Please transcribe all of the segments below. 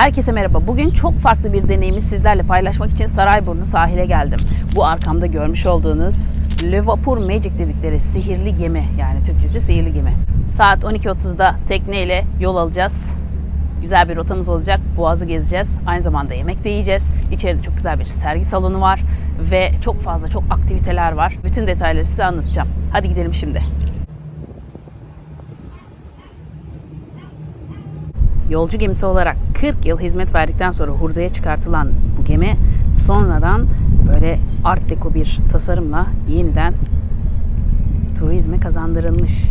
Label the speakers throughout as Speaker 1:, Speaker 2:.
Speaker 1: Herkese merhaba. Bugün çok farklı bir deneyimi sizlerle paylaşmak için Sarayburnu sahile geldim. Bu arkamda görmüş olduğunuz Le Vapur Magic dedikleri sihirli gemi yani Türkçesi sihirli gemi. Saat 12.30'da tekneyle yol alacağız. Güzel bir rotamız olacak. Boğazı gezeceğiz. Aynı zamanda yemek de yiyeceğiz. İçeride çok güzel bir sergi salonu var ve çok fazla çok aktiviteler var. Bütün detayları size anlatacağım. Hadi gidelim şimdi. Yolcu gemisi olarak 40 yıl hizmet verdikten sonra hurdaya çıkartılan bu gemi sonradan böyle art deco bir tasarımla yeniden turizme kazandırılmış.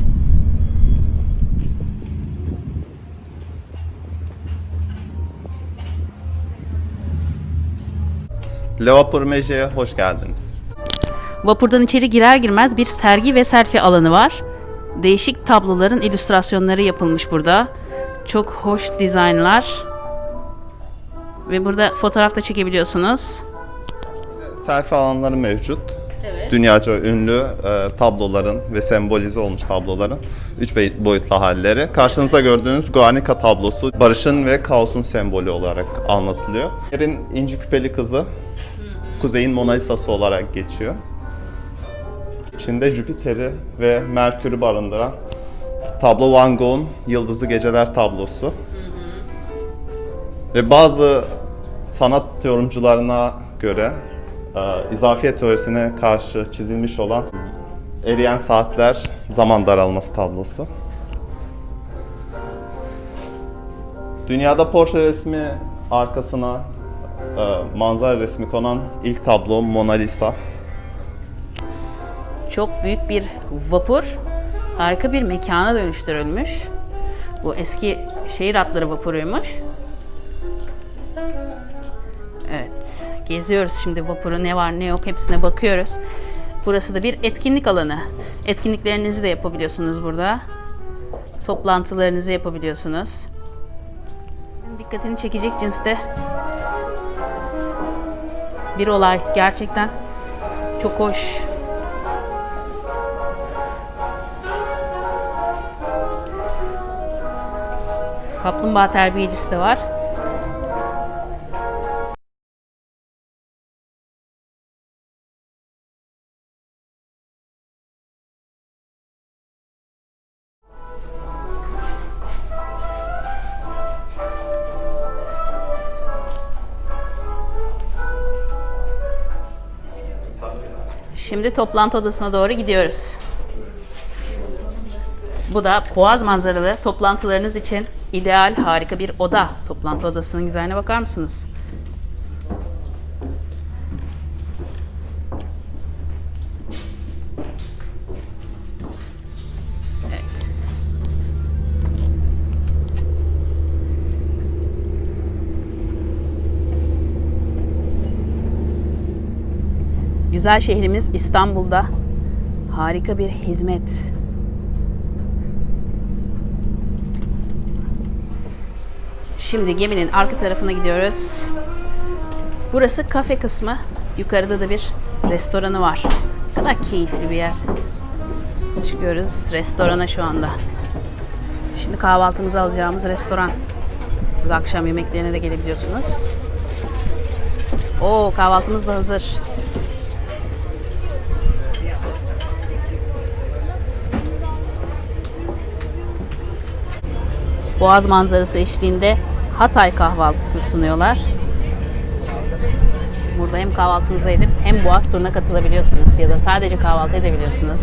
Speaker 2: Levapur Mece'ye hoş geldiniz.
Speaker 1: Vapurdan içeri girer girmez bir sergi ve selfie alanı var. Değişik tabloların illüstrasyonları yapılmış burada. Çok hoş dizaynlar. Ve burada fotoğraf da çekebiliyorsunuz.
Speaker 2: Selfie alanları mevcut.
Speaker 1: Evet.
Speaker 2: Dünyaca ünlü e, tabloların ve sembolize olmuş tabloların üç boy- boyutlu halleri. Karşınızda gördüğünüz Guernica tablosu barışın ve kaosun sembolü olarak anlatılıyor. Yerin inci küpeli kızı, kuzeyin Mona Lisa'sı olarak geçiyor. İçinde Jüpiter'i ve Merkür'ü barındıran tablo Van Gogh'un Yıldızlı Geceler tablosu. Ve bazı sanat yorumcularına göre e, izafiyet teorisine karşı çizilmiş olan eriyen saatler zaman daralması tablosu. Dünyada Porsche resmi arkasına e, manzara resmi konan ilk tablo Mona Lisa.
Speaker 1: Çok büyük bir vapur harika bir mekana dönüştürülmüş. Bu eski şehir atları vapuruymuş. Evet, geziyoruz şimdi vapuru ne var ne yok hepsine bakıyoruz. Burası da bir etkinlik alanı. Etkinliklerinizi de yapabiliyorsunuz burada. Toplantılarınızı yapabiliyorsunuz. Sizin dikkatini çekecek cinste bir olay. Gerçekten çok hoş. Kaplumbağa terbiyecisi de var. Şimdi toplantı odasına doğru gidiyoruz. Bu da boğaz manzaralı toplantılarınız için ideal harika bir oda. Toplantı odasının güzelliğine bakar mısınız? Evet. Güzel şehrimiz İstanbul'da harika bir hizmet. Şimdi geminin arka tarafına gidiyoruz. Burası kafe kısmı. Yukarıda da bir restoranı var. Ne kadar keyifli bir yer. Çıkıyoruz restorana şu anda. Şimdi kahvaltımızı alacağımız restoran. Burada akşam yemeklerine de gelebiliyorsunuz. Oo kahvaltımız da hazır. Boğaz manzarası eşliğinde Hatay kahvaltısı sunuyorlar. Burada hem kahvaltınızı edip hem Boğaz turuna katılabiliyorsunuz ya da sadece kahvaltı edebiliyorsunuz.